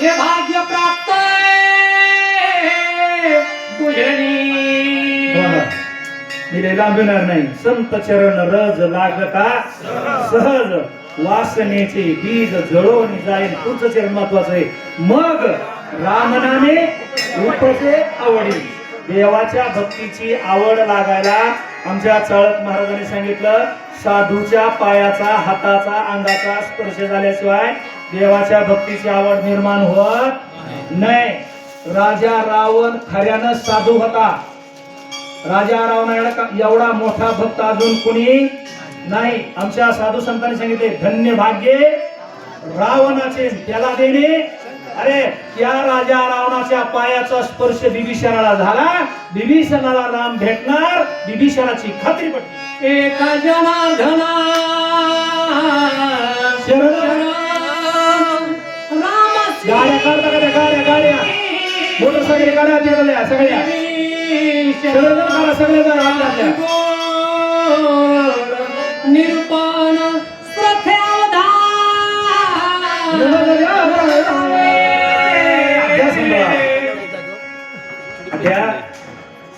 हे भाग्य प्राप्त तुझणी मी लय नाही. संत चरण रज लागता. सहज वासनेचे बीज जळवून जाईल तुझं चरण महत्वाचं आहे. मग रामनाने उपजे आवडील देवाच्या भक्तीची आवड लागायला आमच्या चाळक महाराजांनी सांगितलं साधूच्या पायाचा हाताचा अंगाचा स्पर्श झाल्याशिवाय देवाच्या भक्तीची आवड निर्माण होत नाही. राजा रावण खऱ्यानं साधू होता. राजा रावणा एवढा मोठा भक्त अजून कुणी नाही. आमच्या साधू संतांनी सांगितले धन्य भाग्य रावणाचे त्याला देणे अरे त्या राजा रावणाच्या पायाचा स्पर्श बिभीषणाला झाला. बिभीषणाला राम भेटणार बिभीषणाची खात्री पटली. एका जनार्दना शरण. तिकडल्या सगळ्या. काढा सगळेजण निरूपण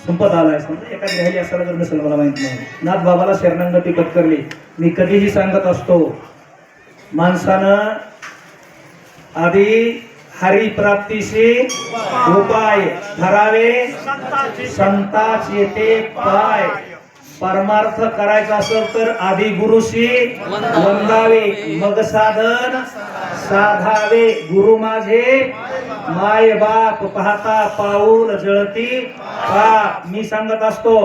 संपत आलाय. समजा एखादी राहिली असायला तर नसेल मला माहीत नाही. नाथ बाबाला शरणांगती पत्करली. मी कधीही सांगत असतो माणसानं आधी हरी प्राप्तीशी उपाय धरावे. संताच येते पाय. परमार्थ करायचा असेल तर आधी गुरुशी वंदावे मग साधन. साधावे गुरु माझे. माय बाप पाहता पाऊल जळती. पाप मी सांगत असतो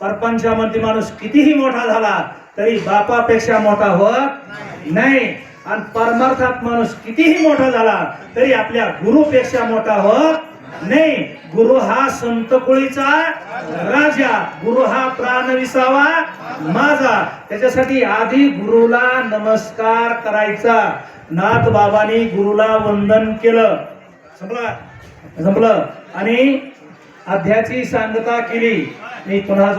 परपंचामध्ये माणूस कितीही मोठा झाला तरी बापापेक्षा मोठा होत नाही. आणि परमार्थात माणूस कितीही मोठा झाला तरी आपल्या गुरुपेक्षा मोठा होत नाही. गुरु हा संतकुळीचा राजा. गुरु हा प्राण विसावा माझा. त्याच्यासाठी आधी गुरुला नमस्कार करायचा. नाथ बाबांनी गुरुला वंदन केलं. संपलं? संपलं. आणि अध्याची सांगता केली. मी पुन्हा